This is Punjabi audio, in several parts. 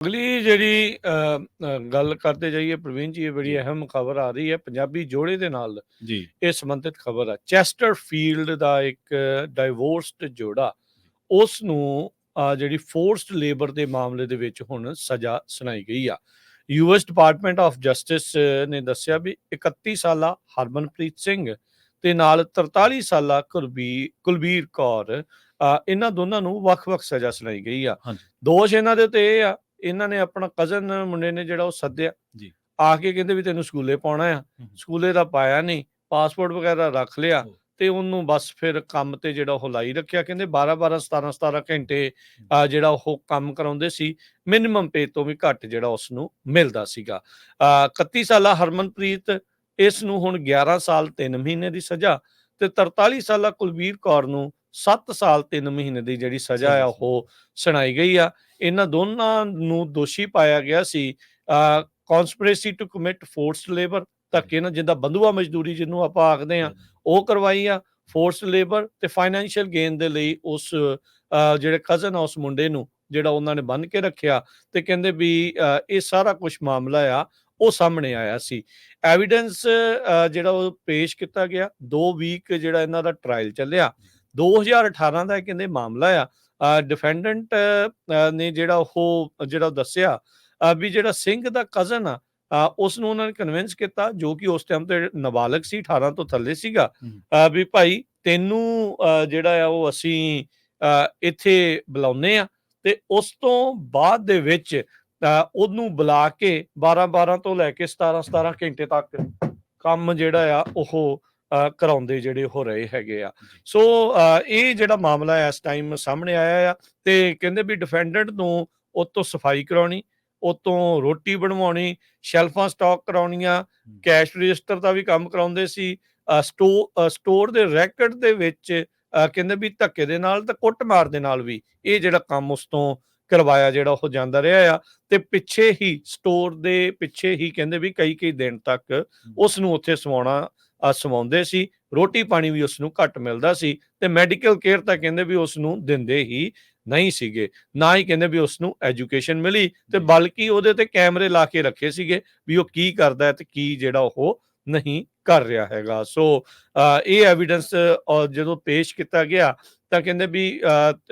ਅਗਲੀ ਜਿਹੜੀ ਅ, ਅ, ਗੱਲ ਕਰਦੇ ਜਾਈਏ ਪ੍ਰਵੀਨ ਜੀ ਇਹ ਬੜੀ। ਅਹਿਮ ਖਬਰ ਆ ਰਹੀ ਹੈ ਪੰਜਾਬੀ ਜੋੜੇ ਦੇ ਨਾਲ ਜੀ ਇਹ ਸੰਬੰਧਿਤ ਖਬਰ ਆ ਚੈਸਟਰ ਫੀਲਡ ਦਾ ਇੱਕ ਡਾਈਵੋਰਸਡ ਜੋੜਾ ਉਸ ਨੂੰ ਜਿਹੜੀ ਫੋਰਸਡ ਲੇਬਰ ਦੇ ਮਾਮਲੇ ਦੇ ਵਿੱਚ ਹੁਣ ਸਜ਼ਾ ਸੁਣਾਈ ਗਈ ਆ ਯੂਐਸ ਡਿਪਾਰਟਮੈਂਟ ਆਫ ਜਸਟਿਸ ਨੇ ਦੱਸਿਆ ਵੀ 31 ਸਾਲਾ ਹਰਮਨਪ੍ਰੀਤ ਸਿੰਘ ਤੇ ਨਾਲ 43 ਸਾਲਾ ਕੁਲਬੀਰ ਕੁਲਬੀਰ ਕੌਰ ਅ, ਇਹਨਾਂ ਦੋਨਾਂ ਨੂੰ ਵੱਖ-ਵੱਖ ਸਜ਼ਾ ਸੁਣਾਈ ਗਈ ਆ ਹਾਂਜੀ। ਦੋਸ਼ ਇਹਨਾਂ ਦੇ ਉੱਤੇ ਇਹ ਆ ਇਹਨਾਂ ਨੇ ਆਪਣਾ ਕਜ਼ਨ ਮੁੰਡੇ ਨੇ ਜਿਹੜਾ ਉਹ ਸੱਦਿਆ। ਜੀ। ਆ ਕੇ ਕਹਿੰਦੇ ਵੀ ਤੈਨੂੰ ਸਕੂਲੇ ਪਾਉਣਾ ਆ। ਸਕੂਲੇ ਦਾ ਪਾਇਆ ਨਹੀਂ ਪਾਸਪੋਰਟ ਵਗੈਰਾ ਰੱਖ ਲਿਆ। ਤੇ ਉਹਨੂੰ ਬਸ ਫਿਰ ਕੰਮ ਤੇ ਜਿਹੜਾ ਉਹ ਲਾਈ ਰੱਖਿਆ। ਕਹਿੰਦੇ 12 12 17 17 ਘੰਟੇ ਜਿਹੜਾ ਉਹ ਕੰਮ ਕਰਾਉਂਦੇ ਸੀ ਮਿਨੀਮਮ ਪੇ ਤੋਂ ਵੀ ਘੱਟ ਜਿਹੜਾ ਉਸ ਨੂੰ ਮਿਲਦਾ ਸੀਗਾ। ਆ 31 ਸਾਲਾ ਹਰਮਨਪ੍ਰੀਤ ਇਸ ਨੂੰ ਹੁਣ 11 ਸਾਲ 3 ਮਹੀਨੇ ਦੀ ਸਜ਼ਾ ਤੇ 43 ਸਾਲਾ ਕੁਲਵੀਰ ਕੌਰ ਨੂੰ 7 ਸਾਲ 3 ਮਹੀਨੇ ਦੀ ਜਿਹੜੀ ਸਜ਼ਾ ਆ ਉਹ ਸੁਣਾਈ ਗਈ ਆ। ਇਹਨਾਂ ਦੋਨਾਂ ਨੂੰ ਦੋਸ਼ੀ ਪਾਇਆ ਗਿਆ ਸੀ। Conspiracy to commit forced labour ਧੱਕੇ ਨਾਲ ਜਿੱਦਾਂ ਬੰਧੂਆ ਮਜ਼ਦੂਰੀ ਜਿਹਨੂੰ ਆਪਾਂ ਆਖਦੇ ਆ ਉਹ ਕਰਵਾਈ ਆ ਫੋਰਸਡ ਲੇਬਰ ਤੇ ਫਾਈਨੈਂਸ਼ੀਅਲ ਗੇਨ ਦੇ ਲਈ ਉਸ ਜਿਹੜੇ ਕਜ਼ਨ ਆ ਉਸ ਮੁੰਡੇ ਨੂੰ ਜਿਹੜਾ ਉਹਨਾਂ ਨੇ ਬੰਨ ਕੇ ਰੱਖਿਆ ਤੇ ਕਹਿੰਦੇ ਵੀ ਇਹ ਸਾਰਾ ਕੁਝ ਮਾਮਲਾ ਆ ਉਹ ਸਾਹਮਣੇ ਆਇਆ ਸੀ। ਐਵੀਡੈਂਸ ਜਿਹੜਾ ਉਹ ਪੇਸ਼ ਕੀਤਾ ਗਿਆ 2 ਵੀਕ ਜਿਹੜਾ ਇਹਨਾਂ ਦਾ ਟ੍ਰਾਇਲ ਚੱਲਿਆ। 2018 ਦਾ ਇਹ ਕਹਿੰਦੇ ਮਾਮਲਾ ਆ ਡਿਫੈਂਡੈਂਟ ਨੇ ਜਿਹੜਾ ਉਹ ਜਿਹੜਾ ਦੱਸਿਆ ਵੀ ਜਿਹੜਾ ਸਿੰਘ ਦਾ ਕਜ਼ਨ ਆ ਉਸ ਨੂੰ ਉਹਨਾਂ ਨੇ ਕਨਵਿੰਸ ਕੀਤਾ ਜੋ ਕਿ ਉਸ ਟਾਈਮ ਤੇ ਨਾਬਾਲਗ ਸੀ 18 ਤੋਂ ਥੱਲੇ ਸੀਗਾ। ਵੀ ਭਾਈ ਤੈਨੂੰ ਜਿਹੜਾ ਆ ਉਹ ਅਸੀਂ ਇੱਥੇ ਬੁਲਾਉਨੇ ਆ ਤੇ ਉਸ ਤੋਂ ਬਾਅਦ ਦੇ ਵਿੱਚ ਉਹਨੂੰ ਬੁਲਾ ਕੇ 12 12 ਤੋਂ ਲੈ ਕੇ 17 17 ਘੰਟੇ ਤੱਕ ਕੰਮ ਜਿਹੜਾ ਆ ਉਹ ਕਰਾਉਂਦੇ ਜਿਹੜੇ ਹੋ ਰਹੇ ਹੈਗੇ ਆ। ਸੋ ਇਹ ਜਿਹੜਾ ਮਾਮਲਾ ਇਸ ਟਾਈਮ ਸਾਹਮਣੇ ਆਇਆ ਆ ਤੇ ਕਹਿੰਦੇ ਵੀ ਡਿਫੈਂਡੈਂਟ ਨੂੰ ਉਹ ਤੋਂ ਸਫ਼ਾਈ ਕਰਾਉਣੀ ਉਹ ਤੋਂ ਰੋਟੀ ਬਣਵਾਉਣੀ ਸ਼ੈਲਫਾਂ ਸਟਾਕ ਕਰਾਉਣੀਆਂ ਕੈਸ਼ ਰਜਿਸਟਰ ਦਾ ਵੀ ਕੰਮ ਕਰਾਉਂਦੇ ਸੀ ਸਟੋਰ ਦੇ ਰੈਕਡ ਦੇ ਵਿੱਚ ਕਹਿੰਦੇ ਵੀ ਧੱਕੇ ਦੇ ਨਾਲ ਤੇ ਕੁੱਟਮਾਰ ਦੇ ਨਾਲ ਵੀ ਇਹ ਜਿਹੜਾ ਕੰਮ ਉਸ ਤੋਂ ਕਰਵਾਇਆ ਜਿਹੜਾ ਉਹ ਜਾਂਦਾ ਰਿਹਾ ਆ ਤੇ ਪਿੱਛੇ ਹੀ ਸਟੋਰ ਦੇ ਪਿੱਛੇ ਹੀ ਕਹਿੰਦੇ ਵੀ ਕਈ ਕਈ ਦਿਨ ਤੱਕ ਉਸ ਨੂੰ ਉੱਥੇ ਸਵਾਉਣਾ ਸਵਾਉਂਦੇ ਸੀ ਰੋਟੀ ਪਾਣੀ ਵੀ ਉਸ ਨੂੰ ਘੱਟ ਮਿਲਦਾ ਸੀ ਤੇ ਮੈਡੀਕਲ ਕੇਅਰ ਤਾਂ ਕਹਿੰਦੇ ਵੀ ਉਸ ਨੂੰ ਦਿੰਦੇ ਹੀ ਨਹੀਂ ਸੀਗੇ ਨਾ ਹੀ ਕਹਿੰਦੇ ਵੀ ਉਸ ਨੂੰ ਐਜੂਕੇਸ਼ਨ ਮਿਲੀ ਤੇ। ਬਲਕਿ ਉਹਦੇ ਤੇ ਕੈਮਰੇ ਲਾ ਕੇ ਰੱਖੇ ਸੀਗੇ ਵੀ ਉਹ ਕੀ ਕਰਦਾ ਹੈ ਤੇ ਕੀ ਜਿਹੜਾ ਉਹ ਨਹੀਂ ਕਰ ਰਿਹਾ ਹੈਗਾ ਸੋ ਇਹ ਐਵੀਡੈਂਸ ਜਦੋਂ ਪੇਸ਼ ਕੀਤਾ ਗਿਆ ਤਾਂ ਕਹਿੰਦੇ ਵੀ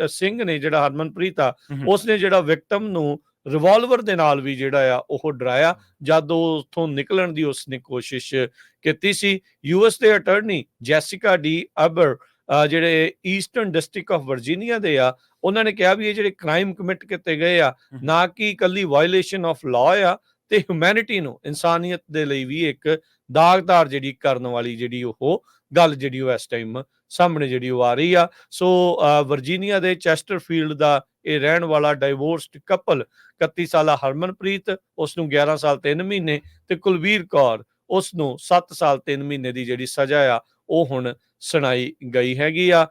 ਸਿੰਘ ਨੇ ਜਿਹੜਾ ਹਰਮਨਪ੍ਰੀਤ ਆ। ਉਸਨੇ ਜਿਹੜਾ ਵਿਕਟਮ ਨੂੰ ਰਿਵਾਲਵਰ ਦੇ ਨਾਲ ਵੀ ਜਿਹੜਾ ਆ ਉਹ ਡਰਾਇਆ ਜਦ ਉਹ ਉਥੋਂ ਨਿਕਲਣ ਦੀ ਉਸਨੇ ਕੋਸ਼ਿਸ਼ ਕੀਤੀ ਸੀ। ਯੂਐਸ ਦੇ ਅਟਾਰਨੀ ਜੈਸਿਕਾ ਡੀ ਅਬਰ ਜਿਹੜੇ ਈਸਟਰਨ ਡਿਸਟ੍ਰਿਕਟ ਆਫ ਵਰਜੀਨੀਆ ਦੇ ਆ ਉਹਨਾਂ ਨੇ ਕਿਹਾ ਵੀ ਇਹ ਜਿਹੜੇ ਕ੍ਰਾਈਮ ਕਮਿਟ ਕੀਤੇ ਗਏ ਆ। ਨਾ ਕਿ ਇਕੱਲੀ ਵਾਇਓਲੇਸ਼ਨ ਆਫ ਲਾਅ ਆ ਤੇ ਹਿਊਮੈਨਿਟੀ ਨੂੰ ਇਨਸਾਨੀਅਤ ਦੇ ਲਈ ਵੀ ਇੱਕ ਦਾਗਦਾਰ ਜਿਹੜੀ ਕਰਨ ਵਾਲੀ ਜਿਹੜੀ ਉਹ ਗੱਲ ਜਿਹੜੀ ਉਹ ਇਸ ਟਾਈਮ ਸਾਹਮਣੇ ਜਿਹੜੀ ਉਹ ਆ ਰਹੀ ਆ। ਸੋ ਵਰਜੀਨੀਆ ਦੇ ਚੈਸਟਰਫੀਲਡ ਦਾ ਇਹ ਰਹਿਣ ਵਾਲਾ ਡਾਈਵੋਰਸਡ ਕਪਲ 31 ਸਾਲਾ ਹਰਮਨਪ੍ਰੀਤ ਉਸ ਨੂੰ 11 ਸਾਲ 3 ਮਹੀਨੇ ਤੇ ਕੁਲਵੀਰ ਕੌਰ ਉਸ ਨੂੰ 7 ਸਾਲ 3 ਮਹੀਨੇ ਦੀ ਜਿਹੜੀ ਸਜ਼ਾ ਆ ਉਹ ਹੁਣ ਸੁਣਾਈ ਗਈ ਹੈਗੀ ਆ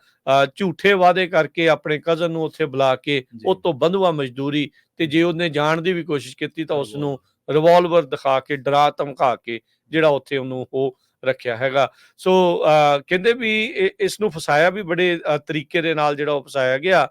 ਝੂਠੇ ਵਾਅਦੇ ਕਰਕੇ ਆਪਣੇ ਕਜ਼ਨ ਨੂੰ ਉੱਥੇ ਬੁਲਾ ਕੇ। ਉਹ ਤੋਂ ਬੰਧੂਆ ਮਜ਼ਦੂਰੀ ਤੇ ਜੇ ਉਹਨੇ ਜਾਣ ਦੀ ਵੀ ਕੋਸ਼ਿਸ਼ ਕੀਤੀ ਤਾਂ ਉਸ ਨੂੰ ਰਿਵਾਲਵਰ ਦਿਖਾ ਕੇ ਡਰਾ ਧਮਕਾ ਕੇ ਜਿਹੜਾ ਉੱਥੇ ਉਹਨੂੰ ਉਹ ਰੱਖਿਆ ਹੈਗਾ। ਸੋ ਕਹਿੰਦੇ ਵੀ ਇਸ ਨੂੰ ਫਸਾਇਆ ਵੀ ਬੜੇ ਤਰੀਕੇ ਦੇ ਨਾਲ ਜਿਹੜਾ ਉਹ ਫਸਾਇਆ ਗਿਆ।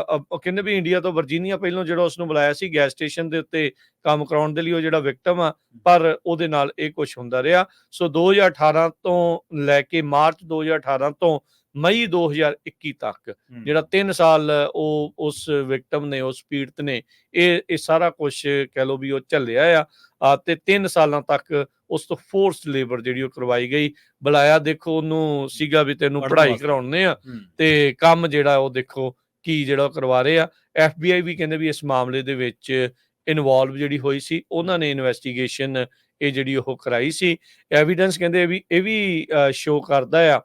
ਉਹ ਕਹਿੰਦੇ ਵੀ ਇੰਡੀਆ ਤੋਂ ਵਰਜੀਨੀਆ ਪਹਿਲਾਂ ਜਿਹੜਾ ਉਸ ਨੂੰ ਬੁਲਾਇਆ ਸੀ ਗੈਸ ਸਟੇਸ਼ਨ ਦੇ ਉੱਤੇ ਕੰਮ ਕਰਾਉਣ ਦੇ ਲਈ ਉਹ ਜਿਹੜਾ ਵਿਕਟਮ ਆ ਪਰ ਉਹਦੇ ਨਾਲ ਇਹ ਕੁਝ ਹੁੰਦਾ ਰਿਹਾ। ਸੋ 2018 ਤੋਂ ਲੈ ਕੇ ਮਾਰਚ 2018 ਤੋਂ ਮਈ 2021 ਤੱਕ। ਜਿਹੜਾ 3 ਸਾਲ ਉਹ ਉਸ ਵਿਕਟਮ ਨੇ ਉਸ ਪੀੜਤ ਨੇ ਇਹ ਇਹ ਸਾਰਾ ਕੁਝ ਕਹਿ ਲੋ ਵੀ ਉਹ ਝੱਲਿਆ ਆ। ਤੇ 3 ਸਾਲਾਂ ਤੱਕ ਉਸ ਤੋਂ ਫੋਰਸਡ ਲੇਬਰ ਜਿਹੜੀ ਉਹ ਕਰਵਾਈ ਗਈ ਬੁਲਾਇਆ ਦੇਖੋ ਉਹਨੂੰ ਸੀਗਾ ਵੀ ਤੈਨੂੰ ਪੜ੍ਹਾਈ। ਕਰਾਉਣੇ ਆ। ਤੇ ਕੰਮ ਜਿਹੜਾ ਉਹ ਦੇਖੋ ਕੀ ਜਿਹੜਾ ਕਰਵਾ ਰਹੇ ਆ FBI ਵੀ ਕਹਿੰਦੇ ਵੀ ਇਸ ਮਾਮਲੇ ਦੇ ਵਿੱਚ ਇਨਵੋਲਵ ਜਿਹੜੀ ਹੋਈ ਸੀ ਉਹਨਾਂ ਨੇ ਇਨਵੈਸਟੀਗੇਸ਼ਨ ਇਹ ਜਿਹੜੀ ਉਹ ਕਰਾਈ ਸੀ ਐਵੀਡੈਂਸ ਕਹਿੰਦੇ ਵੀ ਇਹ ਵੀ ਸ਼ੋ ਕਰਦਾ ਆ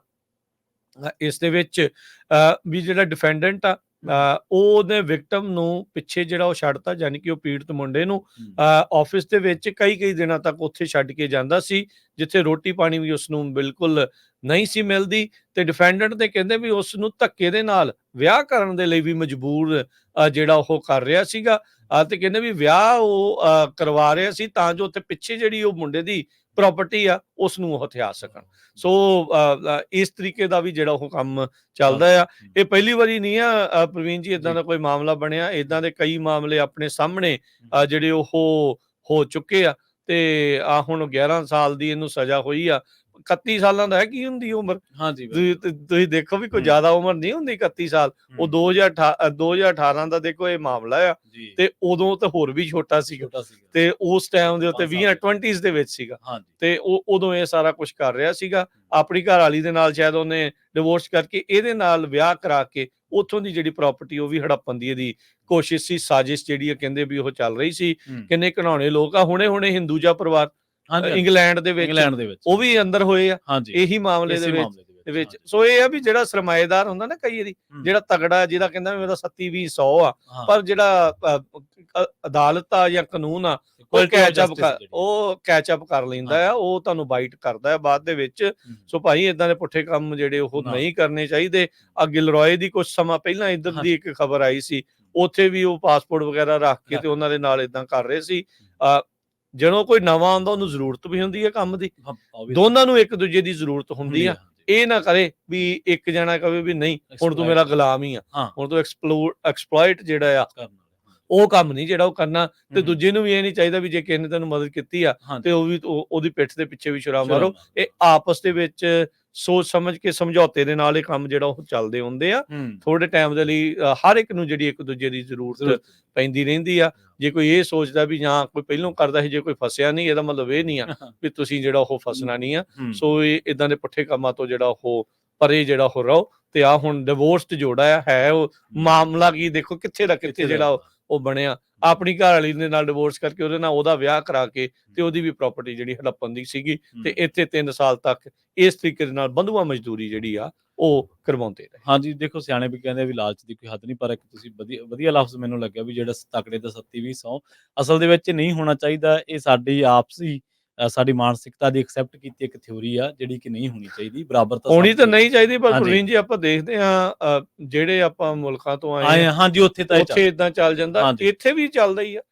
ਇਸ ਦੇ ਵਿੱਚ ਵੀ ਜਿਹੜਾ ਡਿਫੈਂਡੈਂਟ ਆ ਅ, ਉਹਨੇ ਵਿਕਟਮ ਨੂੰ ਪਿੱਛੇ ਜਿਹੜਾ ਉਹ ਛੱਡਤਾ ਯਾਨੀ ਕਿ ਉਹ ਪੀੜਤ ਮੁੰਡੇ ਨੂੰ। ਆਫਿਸ ਦੇ ਵਿੱਚ ਕਈ ਕਈ ਦਿਨਾਂ ਤੱਕ ਉੱਥੇ ਛੱਡ ਕੇ ਜਾਂਦਾ ਸੀ ਜਿੱਥੇ ਰੋਟੀ ਪਾਣੀ ਵੀ ਉਸ ਨੂੰ ਬਿਲਕੁਲ ਨਹੀਂ ਸੀ ਮਿਲਦੀ ਤੇ ਡਿਫੈਂਡੈਂਟ ਤੇ ਕਹਿੰਦੇ ਵੀ ਉਸ ਨੂੰ ਧੱਕੇ ਦੇ ਨਾਲ ਵਿਆਹ ਕਰਨ ਦੇ ਲਈ ਵੀ ਮਜਬੂਰ ਜਿਹੜਾ ਉਹ ਕਰ ਰਿਹਾ ਸੀਗਾ ਤੇ ਕਹਿੰਦੇ ਵੀ ਵਿਆਹ ਉਹ ਕਰਵਾ ਰਿਹਾ ਸੀ ਤਾਂ ਜੋ ਉੱਥੇ ਪਿੱਛੇ ਜਿਹੜੀ ਉਹ ਮੁੰਡੇ ਦੀ ਪ੍ਰਾਪਰਟੀ ਆ ਉਸ ਨੂੰ ਉਹ ਹਥਿਆ ਸਕਣ। ਸੋ ਇਸ ਤਰੀਕੇ ਦਾ ਵੀ ਜਿਹੜਾ ਉਹ ਕੰਮ ਚੱਲਦਾ ਆ। ਇਹ ਪਹਿਲੀ ਵਾਰੀ ਨਹੀਂ ਆ ਪ੍ਰਵੀਨ ਜੀ ਇਦਾਂ। ਦਾ ਕੋਈ ਮਾਮਲਾ ਬਣਿਆ। ਇਦਾਂ ਦੇ ਕਈ ਮਾਮਲੇ ਆਪਣੇ ਸਾਹਮਣੇ ਜਿਹੜੇ ਉਹ ਹੋ ਚੁੱਕੇ ਆ। ਤੇ ਆ ਹੁਣ 11 ਸਾਲ ਦੀ ਇਹਨੂੰ ਸਜ਼ਾ ਹੋਈ ਆ। 31 ਸਾਲਾਂ ਦਾ ਹੈ ਕੀ ਹੁੰਦੀ ਉਮਰ? ਹਾਂਜੀ ਤੁਸੀਂ ਦੇਖੋ ਵੀ ਕੋਈ। ਜ਼ਿਆਦਾ ਉਮਰ ਨਹੀਂ ਹੁੰਦੀ 31 ਸਾਲ। ਉਹ 2018 ਅ, 2018 ਦਾ ਦੇਖੋ ਇਹ ਮਾਮਲਾ ਆ। ਤੇ ਉਦੋਂ ਤਾਂ ਹੋਰ ਵੀ ਛੋਟਾ ਸੀਗਾ। ਤੇ ਉਸ ਟਾਈਮ ਦੇ ਉੱਤੇ ਪੰਜ 20 20s ਦੇ ਵਿੱਚ ਸੀਗਾ। ਤੇ ਉਹ ਉਦੋਂ ਇਹ ਸਾਰਾ ਕੁਝ ਕਰ ਰਿਹਾ ਸੀਗਾ। ਆਪਣੀ ਘਰ ਵਾਲੀ ਦੇ ਨਾਲ ਸ਼ਾਇਦ ਉਹਨੇ ਡਿਵੋਰਸ ਕਰਕੇ ਇਹਦੇ ਨਾਲ ਵਿਆਹ ਕਰਾ ਕੇ ਉੱਥੋਂ ਦੀ ਜਿਹੜੀ ਪ੍ਰਾਪਰਟੀ ਉਹ ਵੀ ਹੜੱਪਣ ਦੀ ਇਹਦੀ ਕੋਸ਼ਿਸ਼ ਸੀ। ਸਾਜ਼ਿਸ਼ ਜਿਹੜੀ ਆ ਕਹਿੰਦੇ ਵੀ ਉਹ ਚੱਲ ਰਹੀ ਸੀ। ਕਿੰਨੇ ਘਣਾਉਣੇ ਲੋਕ ਆ। ਹੁਣੇ ਹੁਣੇ ਹਿੰਦੂਜਾ ਪਰਿਵਾਰ। ਇੰਗਲੈਂਡ ਦੇ ਵਿੱਚ ਇੰਗਲੈਂਡ ਦੇ ਵਿੱਚ। ਉਹ ਵੀ ਅੰਦਰ ਹੋਏ ਆ ਹਾਂਜੀ। ਇਹੀ ਮਾਮਲੇ ਦੇ ਵਿੱਚ ਮਾਮਲੇ ਦੇ ਵਿੱਚ ਸੋ ਇਹ ਆ ਵੀ ਜਿਹੜਾ ਸਰਮਾਏਦਾਰ ਹੁੰਦਾ ਨਾ ਕਈ ਵਾਰੀ ਹੂੰ। ਜਿਹੜਾ ਤਗੜਾ ਜਿਹਦਾ ਕਹਿੰਦਾ ਮੇਰਾ 37 20 100 ਆ ਹਾਂ, ਪਰ ਜਿਹੜਾ ਅਦਾਲਤ ਆ ਜਾਂ ਕਾਨੂੰਨ ਆ ਉਹ ਕੈਚ ਅਪ। ਉਹ ਕੈਚ ਅਪ ਕਰ ਲੈਂਦਾ ਆ ਉਹ ਤੁਹਾਨੂੰ ਬਾਈਟ ਕਰਦਾ ਆ ਬਾਅਦ ਦੇ ਵਿੱਚ। ਹੂੰ। ਸੋ ਭਾਈ ਇਦਾਂ ਦੇ ਪੁੱਠੇ ਕੰਮ ਜਿਹੜੇ ਉਹ। ਨਹੀਂ ਕਰਨੇ ਚਾਹੀਦੇ। ਆ ਗਿਲਰੋਏ ਦੀ ਕੁਝ ਸਮਾਂ ਪਹਿਲਾਂ ਇੱਧਰ ਹਾਂ। ਦੀ ਇੱਕ ਖਬਰ ਆਈ ਸੀ ਉੱਥੇ ਵੀ ਉਹ ਪਾਸਪੋਰਟ ਵਗੈਰਾ ਰੱਖ ਕੇ ਤੇ ਉਹਨਾਂ ਦੇ ਨਾਲ ਇਦਾਂ ਕਰ ਰਹੇ ਸੀ। ਜਦੋਂ ਕੋਈ ਨਵਾਂ ਆਉਂਦਾ ਉਹਨੂੰ ਜ਼ਰੂਰਤ ਵੀ ਹੁੰਦੀ ਹੈ ਕੰਮ ਦੀ ਦੋਨਾਂ ਨੂੰ ਇੱਕ ਦੂਜੇ ਦੀ ਜ਼ਰੂਰਤ ਹੁੰਦੀ ਆ। ਇਹ ਨਾ ਕਰੇ ਵੀ ਇੱਕ ਜਣਾ ਕਵੇ ਵੀ ਨਹੀਂ ਹੁਣ ਤੂੰ। ਮੇਰਾ ਗੁਲਾਮ ਹੀ ਆ। ਹੁਣ ਤੂੰ ਐਕਸਪਲੋਰ ਐਕਸਪਲੋਇਟ ਜਿਹੜਾ ਆ ਉਹ ਕੰਮ ਨਹੀਂ ਜਿਹੜਾ ਉਹ ਕਰਨਾ ਤੇ। ਦੂਜੇ ਨੂੰ ਵੀ ਇਹ ਨਹੀਂ ਚਾਹੀਦਾ ਵੀ ਜੇ ਕਿਸੇ ਨੇ ਤੈਨੂੰ ਮਦਦ ਕੀਤੀ ਆ। ਤੇ ਉਹ ਵੀ ਉਹ- ਉਹਦੀ ਪਿੱਠ ਦੇ ਪਿੱਛੇ ਵੀ ਛੁਰਾ ਚਲੋ, ਮਾਰੋ ਇਹ ਆਪਸ ਦੇ ਵਿੱਚ ਸੋਚ ਸਮਝ ਕੇ ਸਮਝੌਤੇ ਦੇ ਨਾਲ ਇਹ ਕੰਮ ਜਿਹੜਾ ਉਹ ਚੱਲਦੇ ਹੁੰਦੇ ਆ। ਹੂੰ। ਥੋੜੇ ਟਾਈਮ ਦੇ ਲਈ ਹਰ ਇੱਕ ਨੂੰ ਜਿਹੜੀ ਇੱਕ ਦੂਜੇ ਦੀ ਜ਼ਰੂਰਤ ਪੈਂਦੀ ਰਹਿੰਦੀ ਆ। ਜੇ ਕੋਈ ਇਹ ਸੋਚਦਾ ਵੀ ਜਾਂ ਕੋਈ ਪਹਿਲੋਂ ਕਰਦਾ ਸੀ ਜੇ ਕੋਈ ਫਸਿਆ ਨਹੀਂ ਇਹਦਾ ਮਤਲਬ ਇਹ ਨਹੀਂ ਆ ਵੀ ਤੁਸੀਂ ਜਿਹੜਾ ਉਹ ਫਸਣਾ ਨਹੀਂ ਆ। ਹੂੰ, ਸੋ ਇਹ ਇਦਾਂ ਦੇ ਪੁੱਠੇ ਕੰਮਾਂ ਤੋਂ ਜਿਹੜਾ ਉਹ ਪਰੇ ਜਿਹੜਾ ਉਹ ਰਹੋ। ਤੇ ਆ ਹੁਣ ਡਿਵੋਰਸਡ ਜੋੜਾ ਆ ਹੈ ਉਹ ਮਾਮਲਾ ਕੀ ਦੇਖੋ ਕਿੱਥੇ ਦਾ ਕਿੱਥੇ ਜਿਹੜਾ ਉਹ- ਬਣਿਆ ਆਪਣੀ ਘਰ ਵਾਲੀ ਦੇ ਨਾਲ ਡਿਵੋਰਸ ਕਰਕੇ ਉਹਦੇ ਨਾਲ ਉਹਦਾ ਵਿਆਹ ਕਰਾ ਕੇ ਤੇ ਉਹਦੀ ਵੀ ਪ੍ਰਾਪਰਟੀ ਜਿਹੜੀ ਹੜੱਪਣ ਦੀ ਸੀਗੀ। ਤੇ ਇੱਥੇ 3 ਸਾਲ ਤੱਕ ਇਸ ਤਰੀਕੇ ਦੇ ਨਾਲ ਬੰਧੂਆ ਮਜ਼ਦੂਰੀ ਜਿਹੜੀ ਆ ਉਹ ਕਰਵਾਉਂਦੇ ਰਹੇ ਹਾਂਜੀ ਦੇਖੋ ਸਿਆਣੇ ਵੀ ਕਹਿੰਦੇ ਆ ਵੀ ਲਾਲਚ ਦੀ ਕੋਈ ਹੱਦ ਨਹੀਂ ਪਰ ਇੱਕ ਤੁਸੀਂ ਵਧੀਆ ਵਧੀਆ ਲਫ਼ਜ਼ ਮੈਨੂੰ ਲੱਗਿਆ ਵੀ ਜਿਹੜਾ ਤਕੜੇ ਦਾ 37 ਵੀ 100 ਅਸਲ ਦੇ ਵਿੱਚ ਨਹੀਂ ਹੋਣਾ ਚਾਹੀਦਾ ਇਹ ਸਾਡੀ ਆਪਸੀ ਸਾਡੀ ਮਾਨਸਿਕਤਾ ਦੀ ਐਕਸੈਪਟ ਕੀਤੀ ਇੱਕ ਥਿਉਰੀ ਆ ਜਿਹੜੀ ਕਿ ਨਹੀਂ ਹੋਣੀ ਚਾਹੀਦੀ ਬਰਾਬਰਤਾ ਹੋਣੀ ਤਾਂ ਨਹੀਂ ਚਾਹੀਦੀ ਪਰ। ਪ੍ਰਵੀਨ ਜੀ ਆਪਾਂ ਦੇਖਦੇ ਆ ਜਿਹੜੇ ਆਪਾਂ ਮੁਲਕਾਂ ਤੋਂ ਆਏ ਆ, ਹਾਂਜੀ ਉੱਥੇ ਤਾਂ ਇਹ ਉੱਥੇ ਇਦਾਂ ਚੱਲ ਜਾਂਦਾ। ਇੱਥੇ ਵੀ ਚੱਲਦਾ ਹੀ ਆ ਹੂੰ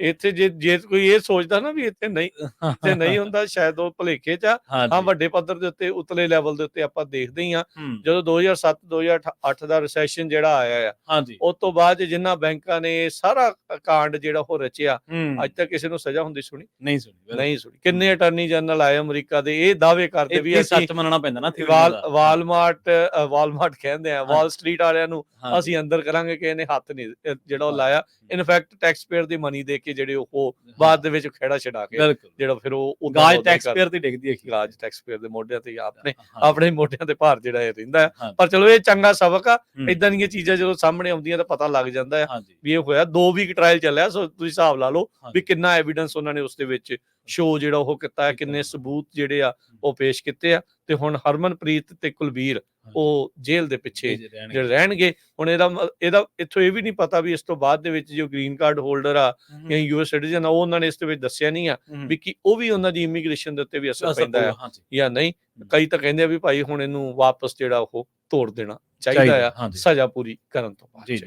ਇੱਥੇ ਜੇ ਜੇ ਕੋਈ ਇਹ ਸੋਚਦਾ ਨਾ ਵੀ ਇੱਥੇ ਨਹੀਂ ਇੱਥੇ ਨਹੀਂ ਹੁੰਦਾ ਸ਼ਾਇਦ ਉਹ ਭਲੇਖੇ ਚ ਹਾਂ ਵੱਡੇ ਪੱਧਰ ਦੇ ਉੱਤੇ ਉਤਲੇ ਲੈਵਲ ਦੇ ਉੱਤੇ ਆਪਾਂ ਦੇਖਦੇ ਹੀ ਆ ਜਦੋਂ 2007 2008 ਦਾ ਰੈਸੈਸ਼ਨ ਜਿਹੜਾ ਆਇਆ ਆ ਉਸ ਤੋਂ ਬਾਅਦ ਜਿੰਨਾ ਬੈਂਕਾਂ ਨੇ ਇਹ ਸਾਰਾ ਕਾਂਡ ਜਿਹੜਾ ਉਹ ਰਚਿਆ ਅੱਜ ਤੱਕ ਕਿਸੇ ਨੂੰ ਸਜ਼ਾ ਹੁੰਦੀ ਸੁਣੀ? ਨਹੀਂ ਸੁਣੀ। ਨਹੀਂ ਸੁਣੀ। ਕਿੰਨੇ ਅਟਾਰਨੀ ਜਨਰਲ ਆਏ ਅਮਰੀਕਾ ਦੇ ਇਹ ਦਾਅਵੇ ਕਰਦੇ ਵੀ ਅਸੀਂ ਸੱਚ ਮੰਨਣਾ ਪੈਂਦਾ ਨਾ। ਵਾਲਮਾਰਟ ਵਾਲਮਾਰਟ ਕਹਿੰਦੇ ਆ ਵਾਲ ਸਟਰੀਟ ਵਾਲਿਆਂ ਨੂੰ ਅਸੀਂ ਅੰਦਰ ਕਰਾਂਗੇ ਕਿ ਇਹਨੇ ਹੱਥ ਨਹੀਂ ਜਿਹੜਾ ਉਹ। ਲਾਇਆ। ਇਨਫੈਕਟ ਟੈਕਸ ਪੇਅਰ ਦੀ ਮਨੀ ਦੇ ਕੇ ਜਿਹੜੇ ਉਹ ਬਾਅਦ ਦੇ ਵਿੱਚ ਖੇੜਾ ਛਡਾ ਕੇ ਜਿਹੜਾ ਫਿਰ ਉਹ ਗਾਜ ਉੱਦਾਂ ਹੀ ਟੈਕਸ ਪੇਅਰ ਤੇ ਡਿੱਗਦੀ ਹੈ ਗਾਜ ਟੈਕਸ ਪੇਅਰ ਦੇ ਮੋਢਿਆਂ ਤੇ ਆਪਣੇ ਆਪਣੇ ਮੋਢਿਆਂ ਤੇ ਭਾਰ ਜਿਹੜਾ ਇਹ ਰਹਿੰਦਾ। ਪਰ ਚਲੋ ਇਹ ਚੰਗਾ ਸਬਕ ਆ ਇਦਾਂ ਦੀਆਂ ਚੀਜ਼ਾਂ ਜਦੋਂ ਸਾਹਮਣੇ ਆਉਂਦੀਆਂ ਤਾਂ ਪਤਾ ਲੱਗ ਜਾਂਦਾ ਹੈ ਵੀ ਇਹ ਹੋਇਆ। 2 ਵੀਕ ਟ੍ਰਾਇਲ ਚੱਲਿਆ ਸੋ ਤੁਸੀਂ ਹਿਸਾਬ ਲਾ ਲਓ। ਵੀ ਕਿੰਨਾ ਐਵੀਡੈਂਸ ਉਹਨਾਂ ਨੇ ਉਸ ਦੇ ਵਿੱਚ ਸ਼ੋ ਜਿਹੜਾ ਉਹ ਕੀਤਾ ਹੈ ਕਿੰਨੇ ਸਬੂਤ ਜਿਹੜੇ ਆ ਉਹ ਪੇਸ਼ ਕੀਤੇ ਆ। ਤੇ ਹੁਣ ਹਰਮਨਪ੍ਰੀਤ ਤੇ ਕੁਲਬੀਰ ਉਹ ਜੇਲ੍ਹ ਦੇ ਪਿੱਛੇ। ਜਿਹੜੇ ਰਹਿਣਗੇ ਹੁਣ ਇਹਦਾ ਇਹਦਾ ਇੱਥੋਂ ਇਹ ਵੀ ਨਹੀਂ ਪਤਾ ਵੀ ਇਸ ਤੋਂ ਬਾਅਦ ਦੇ ਵਿੱਚ ਜੋ ਗ੍ਰੀਨ ਕਾਰਡ ਹੋਲਡਰ ਆ ਜਾਂ ਯੂਐਸ ਸਿਟੀਜ਼ਨ ਆ ਉਹ ਉਹਨਾਂ ਨੇ ਇਸ ਦੇ ਵਿੱਚ ਦੱਸਿਆ ਨਹੀਂ ਆ ਵੀ ਕੀ ਉਹ ਵੀ ਉਹਨਾਂ ਦੀ ਇਮੀਗ੍ਰੇਸ਼ਨ ਦੇ ਉੱਤੇ ਵੀ ਅਸਰ ਪੈਂਦਾ ਹੈ ਹਾਂਜੀ ਜਾਂ ਨਹੀਂ। ਕਈ ਤਾਂ ਕਹਿੰਦੇ ਆ ਵੀ ਭਾਈ ਹੁਣ ਇਹਨੂੰ ਵਾਪਸ ਜਿਹੜਾ ਉਹ ਤੋੜ ਦੇਣਾ ਚਾਹੀਦਾ, ਆ। ਸਜ਼ਾ ਪੂਰੀ ਕਰਨ ਤੋਂ ਬਾਅਦ। ਜੀ।